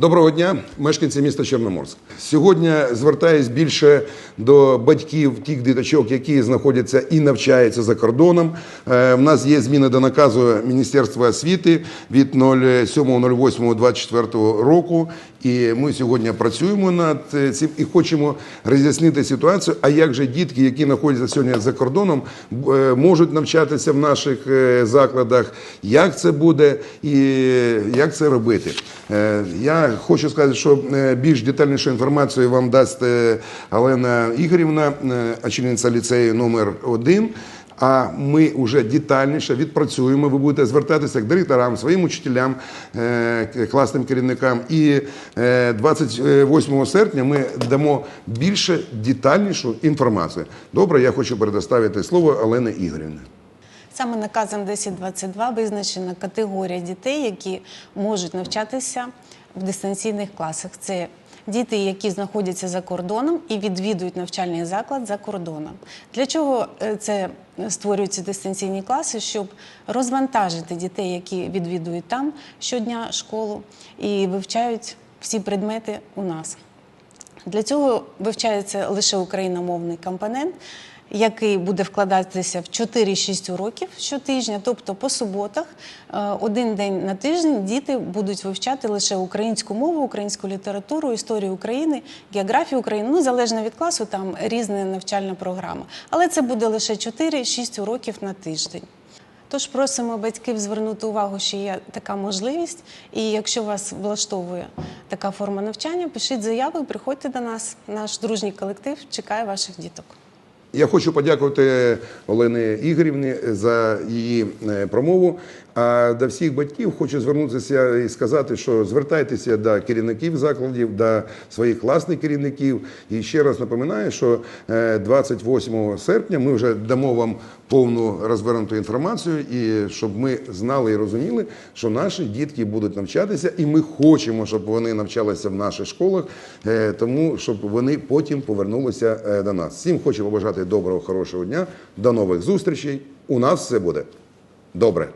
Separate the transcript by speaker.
Speaker 1: Доброго дня, мешканці міста Чорноморськ. Сьогодні звертаюсь більше до батьків тих діточок, які знаходяться і навчаються за кордоном. Е, В нас є зміни до наказу Міністерства освіти від 07.08.24 року. І ми сьогодні працюємо над е, цим і хочемо роз'яснити ситуацію. А як же дітки, які знаходяться сьогодні за кордоном, е, можуть навчатися в наших е, закладах, як це буде і як це робити? Е, Хочу сказати, що е, більш детальнішу інформацію вам дасть е, Олена Ігорівна, е, очільниця ліцею номер 1 а ми вже детальніше відпрацюємо. Ви будете звертатися к директорам, своїм учителям, е, класним керівникам. І е, 28 серпня ми дамо більше детальнішу інформацію. Добре, я хочу предоставити слово Олені Ігорівні.
Speaker 2: Саме наказом 1022 визначена категорія дітей, які можуть навчатися в дистанційних класах. Це діти, які знаходяться за кордоном і відвідують навчальний заклад за кордоном. Для чого е, це створюються дистанційні класи? Щоб розвантажити дітей, які відвідують там щодня школу і вивчають всі предмети у нас. Для цього вивчається лише україномовний компонент, який буде вкладатися в 4-6 уроків щотижня, тобто по суботах, е, один день на тиждень діти будуть вивчати лише українську мову, українську літературу, історію України, географію України. Ну, залежно від класу, там різна навчальна програма. Але це буде лише 4-6 уроків на тиждень. Тож просимо батьків звернути увагу, що є така можливість, і якщо вас влаштовує така форма навчання, пишіть заяви, приходьте до нас. Наш дружній колектив чекає ваших діток.
Speaker 1: Я хочу подякувати Олені Ігорівні за її е, промову. А до всіх батьків хочу звернутися і сказати, що звертайтеся до керівників закладів, до своїх класних керівників. І ще раз напоминаю, що е, 28 серпня ми вже дамо вам повну розвернуту інформацію, і щоб ми знали і розуміли, що наші дітки будуть навчатися, і ми хочемо, щоб вони навчалися в наших школах, е, тому щоб вони потім повернулися е, до нас. Всім хочу побажати доброго, хорошого дня. До нових зустрічей. У нас все буде добре.